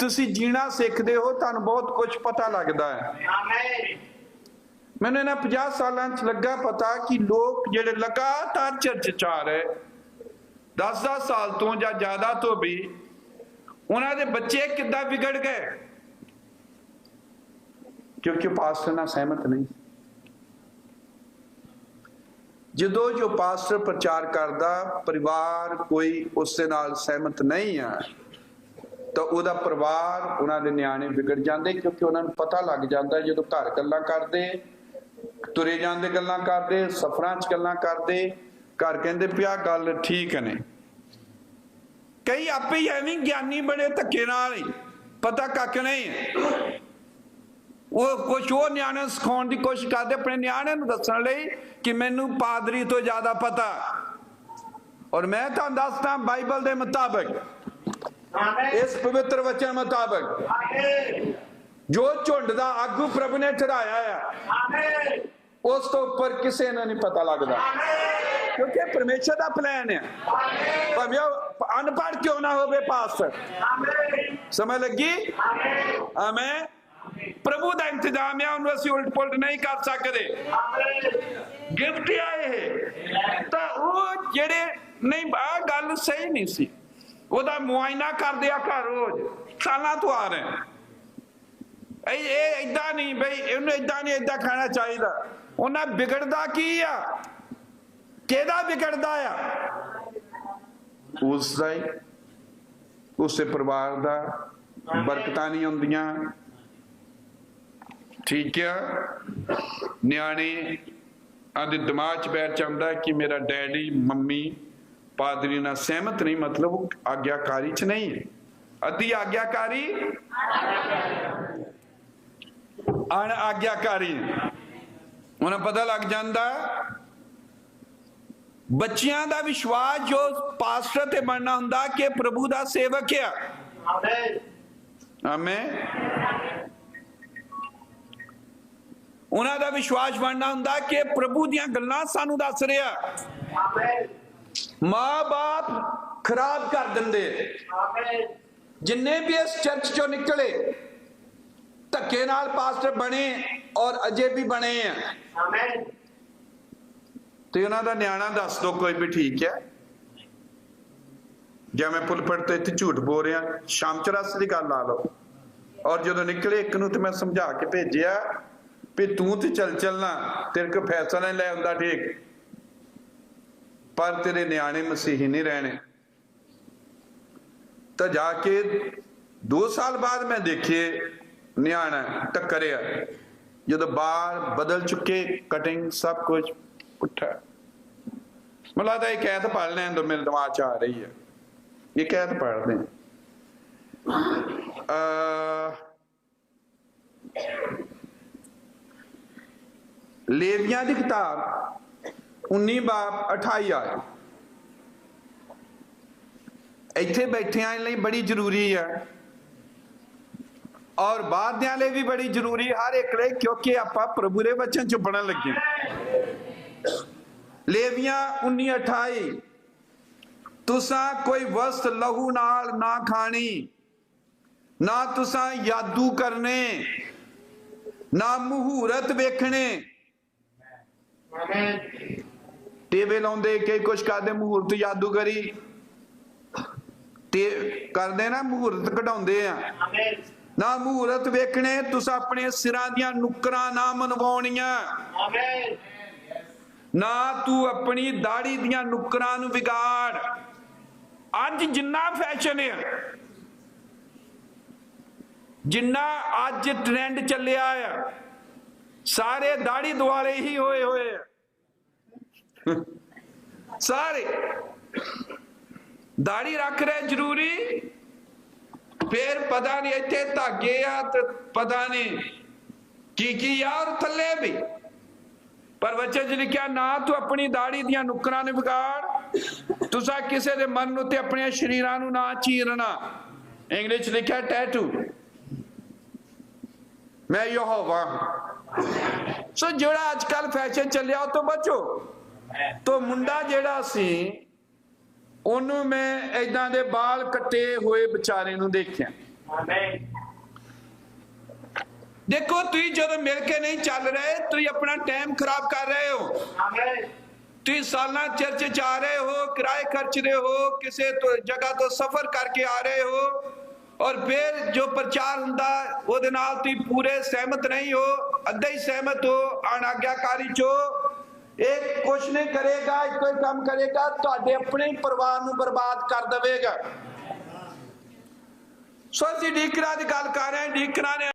ਤੁਸੀਂ ਜੀਣਾ ਸਿੱਖਦੇ ਹੋ, ਤੁਹਾਨੂੰ ਬਹੁਤ ਕੁਝ ਪਤਾ ਲੱਗਦਾ ਹੈ। Amen. ਮੈਨੂੰ ਇਹਨਾਂ 50 ਸਾਲਾਂ 'ਚ ਲੱਗਾ ਪਤਾ ਕਿ ਲੋਕ ਜਿਹੜੇ ਲਗਾਤਾਰ ਚਰਚ 'ਚ ਆ ਰਹੇ 10-10 ਸਾਲ ਤੋਂ ਜਾਂ ਜ਼ਿਆਦਾ ਤੋਂ ਵੀ, ਉਹਨਾਂ ਦੇ ਬੱਚੇ ਕਿੱਦਾਂ ਵਿਗੜ ਗਏ? ਕਿਉਂਕਿ ਪਾਸਟਰ ਨਾਲ ਸਹਿਮਤ ਨਹੀਂ। ਜਦੋਂ ਜੋ ਪਾਸਟਰ ਪ੍ਰਚਾਰ ਕਰਦਾ, ਪਰਿਵਾਰ ਕੋਈ ਉਸ ਦੇ ਨਾਲ ਸਹਿਮਤ ਨਹੀਂ ਆ ਤਾਂ ਉਹਦਾ ਪਰਿਵਾਰ, ਉਹਨਾਂ ਦੇ ਨਿਆਣੇ ਵਿਗੜ ਜਾਂਦੇ ਕਿਉਂਕਿ ਉਹਨਾਂ ਨੂੰ ਪਤਾ ਲੱਗ ਜਾਂਦਾ ਜਦੋਂ ਘਰ ਗੱਲਾਂ ਕਰਦੇ, ਤੁਰੇ ਜਾਂਦੇ ਗੱਲਾਂ ਕਰਦੇ, ਸਫ਼ਰਾਂ 'ਚ ਗੱਲਾਂ ਕਰਦੇ, ਘਰ ਕਹਿੰਦੇ ਪਿਆ ਗੱਲ ਠੀਕ ਨੇ। ਕਈ ਆਪੇ ਹੀ ਐਵੇਂ ਗਿਆਨੀ ਬਣੇ ਧੱਕੇ ਨਾਲ ਹੀ, ਪਤਾ ਕੱਕ ਨਹੀਂ। ਉਹ ਕੁਛ ਉਹ ਨਿਆਣੇ ਸਿਖਾਉਣ ਦੀ ਕੋਸ਼ਿਸ਼ ਕਰਦੇ, ਆਪਣੇ ਨਿਆਣਿਆਂ ਨੂੰ ਦੱਸਣ ਲਈ ਕਿ ਮੈਨੂੰ ਪਾਦਰੀ ਤੋਂ ਜ਼ਿਆਦਾ ਪਤਾ। ਔਰ ਮੈਂ ਤੁਹਾਨੂੰ ਦੱਸਦਾ, ਬਾਈਬਲ ਦੇ ਮੁਤਾਬਕ ਇਸ ਪਵਿੱਤਰ ਵਚਨ ਮੁਤਾਬਕ. ਜੋ ਝੁੰਡ ਦਾ ਆਗੂ ਪ੍ਰਭੂ ਨੇ ਠਹਿਰਾਇਆ Amen. ਉਸ ਤੋਂ ਉੱਪਰ ਕਿਸੇ ਨੂੰ ਨਹੀਂ ਪਤਾ ਲੱਗਦਾ. ਕਿਉਂਕਿ ਪਰਮੇਸ਼ਰ ਦਾ ਪਲਾਨ ਹੈ ਭਾਵੇਂ ਅਨਪੜ੍ਹ ਕਿਉਂ ਨਾ ਹੋਵੇ ਪਾਸਟਰ Amen. ਸਮਝ ਲੱਗੀ. ਆਮੇਨ ਪ੍ਰਭੂ ਦਾ ਇੰਤਜ਼ਾਮ ਹੈ ਉਹਨੂੰ ਅਸੀਂ ਉਲਟ ਪੁਲਟ ਨਹੀਂ ਕਰ ਸਕਦੇ. ਗਿਫਟ ਆ ਇਹ ਤਾਂ ਉਹ ਜਿਹੜੇ ਨਹੀਂ ਆ ਗੱਲ ਸਹੀ ਨਹੀਂ ਸੀ ਉਹਦਾ ਮੁਆਇਨਾ ਕਰਦੇ ਆ ਘਰ ਰੋਜ਼। ਸਾਲਾਂ ਤੋਂ ਆ ਰਹੇ। ਇਹ ਇਹ ਇਦਾਂ ਨਹੀਂ ਬਈ, ਇਹਨੂੰ ਇਦਾਂ ਨਹੀਂ ਇਦਾਂ ਖਾਣਾ ਚਾਹੀਦਾ। ਉਹਨਾਂ ਵਿਗੜਦਾ ਕੀ ਆ? ਕਿਹਦਾ ਵਿਗੜਦਾ ਆ? ਉਸ ਦਾ ਹੀ। ਉਸੇ ਪਰਿਵਾਰ ਦਾ। ਬਰਕਤਾਂ ਨਹੀਂ ਹੁੰਦੀਆਂ। ਠੀਕ ਆ। ਨਿਆਣੇ ਆਦੇ ਦਿਮਾਗ 'ਚ ਬੈਠ ਜਾਂਦਾ ਕਿ ਮੇਰਾ ਡੈਡੀ, ਮੰਮੀ ਪਾਦਰੀ ਨਾਲ ਸਹਿਮਤ ਨਹੀਂ, ਮਤਲਬ ਆਗਿਆਕਾਰੀ 'ਚ ਨਹੀਂ ਹੈ। ਅਤੀ ਆਗਿਆਕਾਰੀ? ਅਣ ਆਗਿਆਕਾਰੀ ਉਹਨਾਂ ਪਤਾ ਲੱਗ ਜਾਂਦਾ, ਬੱਚਿਆਂ ਦਾ ਵਿਸ਼ਵਾਸ ਜੋ ਪਾਸਟਰ ਤੇ ਬਣਨਾ ਹੁੰਦਾ ਕਿ ਪ੍ਰਭੂ ਦਾ ਸੇਵਕ ਆ। ਆਮੇਨ। ਉਹਨਾਂ ਦਾ ਵਿਸ਼ਵਾਸ ਬਣਨਾ ਹੁੰਦਾ ਕਿ ਪ੍ਰਭੂ ਦੀਆਂ ਗੱਲਾਂ ਸਾਨੂੰ ਦੱਸ ਰਿਹਾ। Amen. ਮਾਂ-ਬਾਪ ਖਰਾਬ ਕਰ ਦਿੰਦੇ. ਜਿੰਨੇ ਵੀ ਇਸ ਚਰਚ ਚੋਂ ਨਿਕਲੇ ਧੱਕੇ ਨਾਲ ਪਾਸਟਰ ਬਣੇ ਔਰ ਅਜੇ ਵੀ ਬਣੇ ਆ. ਤੇ ਉਹਨਾਂ ਦਾ ਨਿਆਣਾ ਦੱਸ ਦੋ ਕੋਈ ਵੀ ਠੀਕ ਹੈ। ਜਾਂ ਮੈਂ ਪੁਲਪੜ ਤੇ ਇੱਥੇ ਝੂਠ ਬੋਲ ਰਿਹਾ ਸ਼ਾਮ ਚਰਸ ਦੀ ਗੱਲ ਲਾ ਲਓ। ਔਰ ਜਦੋਂ ਨਿਕਲੇ ਇੱਕ ਨੂੰ ਤੇ ਮੈਂ ਸਮਝਾ ਕੇ ਭੇਜਿਆ ਵੀ ਤੂੰ ਤੇ ਚੱਲ ਚੱਲਣਾ ਤੇਰੇ ਕੋ ਫੈਸਲਾ ਨਹੀਂ ਲੈ ਹੁੰਦਾ ਠੀਕ। ਪਰ ਤੇਰੇ ਨਿਆਣੇ ਮਸੀਹੀ ਨਹੀਂ ਰਹਿਣੇ। ਤਾਂ ਜਾ ਕੇ 2 ਸਾਲ ਬਾਅਦ ਮੈਂ ਦੇਖੇ ਨਿਆਣਾ ਟੱਕਰਿਆ। ਜਦੋਂ ਬਾਲ ਬਦਲ ਚੁੱਕੇ ਕਟਿੰਗ ਸਭ ਕੁਝ ਪੁੱਠਾ। ਮੈਨੂੰ ਲੱਗਦਾ ਇਹ ਕਹਿਤ ਪੜ ਲੈਣ ਦੋ ਮੇਰੇ ਦਿਮਾਗ 'ਚ ਆ ਰਹੀ ਹੈ। ਇਹ ਕੈਦ ਪੜਦੇ ਆ ਲੇਵੀਆਂ ਦੀ ਕਿਤਾਬ 19 ਬਾਬ 28 ਆਇਆ ਇੱਥੇ ਬੈਠਿਆਂ ਲਈ ਬੜੀ ਜ਼ਰੂਰੀ ਹੈ ਔਰ ਬਾਦਿਆਂ ਲਈ ਵੀ ਬੜੀ ਜ਼ਰੂਰੀ ਹਰ ਇੱਕ ਲਈ ਕਿਉਂਕਿ ਆਪਾਂ ਪ੍ਰਭੂ ਦੇ ਵਚਨ ਚ ਪੜਨ ਲੱਗੇ ਲੇਵੀਆਂ 1928 ਤੁਸਾਂ ਕੋਈ ਵਸਤ ਲਹੂ ਨਾਲ ਨਾ ਖਾਣੀ ਨਾ ਤੁਸਾਂ ਯਾਦੂ ਕਰਨੇ ਨਾ ਮਹੂਰਤ ਵੇਖਣੇ Amen. ਟੇਵੇ ਲਾਉਂਦੇ ਕਈ ਕੁਛ ਕਰਦੇ ਮਹੂਰਤ ਜਾਦੂਗਰੀ। ਤੇ ਕਰਦੇ ਨਾ ਮਹੂਰਤ ਕਢਾਉਂਦੇ ਆ। ਨਾ ਮਹੂਰਤ ਵੇਖਣੇ, ਤੁਸੀਂ ਆਪਣੇ ਸਿਰਾਂ ਦੀਆਂ ਨੁਕਰਾਂ ਨਾ ਮਨਵਾਉਣੀਆਂ। Amen. ਨਾ ਤੂੰ ਆਪਣੀ ਦਾੜੀ ਦੀਆਂ ਨੁਕਰਾਂ ਨੂੰ ਵਿਗਾੜ। ਅੱਜ ਜਿੰਨਾ ਫੈਸ਼ਨ ਹੈ ਜਿੰਨਾ ਅੱਜ ਟ੍ਰੈਂਡ ਚੱਲਿਆ ਆ, ਸਾਰੇ ਦਾੜੀ ਦੁਆਲੇ ਹੀ ਹੋਏ ਹੋਏ ਆ। ਸਾਰੇ। ਦਾੜੀ ਰੱਖ ਰਹੇ ਜ਼ਰੂਰੀ। ਫੇਰ ਪਤਾ ਨਹੀਂ ਇੱਥੇ ਧਾਗੇ ਆ ਤੇ ਪਤਾ ਨਹੀਂ ਕੀ ਕੀ ਆ ਥੱਲੇ ਵੀ। ਪਰ ਬੱਚੇ ਜੀ ਲਿਖਿਆ ਨਾ ਤੂੰ ਆਪਣੀ ਦਾੜੀ ਦੀਆਂ ਨੁਕਰਾਂ ਨੂੰ ਵਿਗਾੜ। ਤੁਸਾਂ ਕਿਸੇ ਦੇ ਮਨ ਉੱਤੇ ਆਪਣੇ ਸ਼ਰੀਰਾਂ ਨੂੰ ਨਾ ਚੀਰਨਾ। ਇੰਗਲਿਸ਼ ਲਿਖਿਆ ਟੈਟੂ ਮੈਂ ਯਹੋਵਾ। ਸੋ ਜਿਹੜਾ ਅੱਜ ਕੱਲ ਫੈਸ਼ਨ ਚੱਲਿਆ, ਉਹ ਤੋਂ ਬਚੋ। ਤੋ ਮੁੰਡਾ ਜਿਹੜਾ ਸੀ ਉਹਨੂੰ ਮੈਂ ਐਦਾਂ ਦੇ ਬਾਲ ਕੱਟੇ ਹੋਏ ਵਿਚਾਰੇ ਨੂੰ ਦੇਖਿਆ. ਦੇਖੋ ਤੁਸੀਂ ਜਦੋਂ ਮਿਲ ਕੇ ਨਹੀਂ ਚੱਲ ਰਹੇ ਤੁਸੀਂ ਆਪਣਾ ਟਾਈਮ ਖਰਾਬ ਕਰ ਰਹੇ ਹੋ. ਤੁਸੀਂ ਸਾਲਾਂ ਚਰਚ ਆ ਰਹੇ ਹੋ ਕਿਰਾਏ ਖਰਚ ਰਹੇ ਹੋ ਕਿਸੇ ਤੋਂ ਜਗ੍ਹਾ ਤੋਂ ਸਫ਼ਰ ਕਰਕੇ ਆ ਰਹੇ ਹੋ ਔਰ ਫਿਰ ਜੋ ਪ੍ਰਚਾਰ ਹੁੰਦਾ ਉਹਦੇ ਨਾਲ ਤੁਸੀਂ ਪੂਰੇ ਸਹਿਮਤ ਨਹੀਂ ਹੋ ਅੱਧੇ ਹੀ ਸਹਿਮਤ ਹੋ ਅਣਆਗਿਆਕਾਰੀ ਚੋ ਕੁਛ ਨਹੀਂ ਕਰੇਗਾ, ਇੱਕੋ ਹੀ ਕੰਮ ਕਰੇਗਾ, ਤੁਹਾਡੇ ਆਪਣੇ ਪਰਿਵਾਰ ਨੂੰ ਬਰਬਾਦ ਕਰ ਦੇਵੇਗਾ। ਸੋ ਅਸੀਂ ਡੀਕਰਾ ਦੀ ਗੱਲ ਕਰ ਰਹੇ ਹਾਂ, ਡੀਕਰਾਂ ਨੇ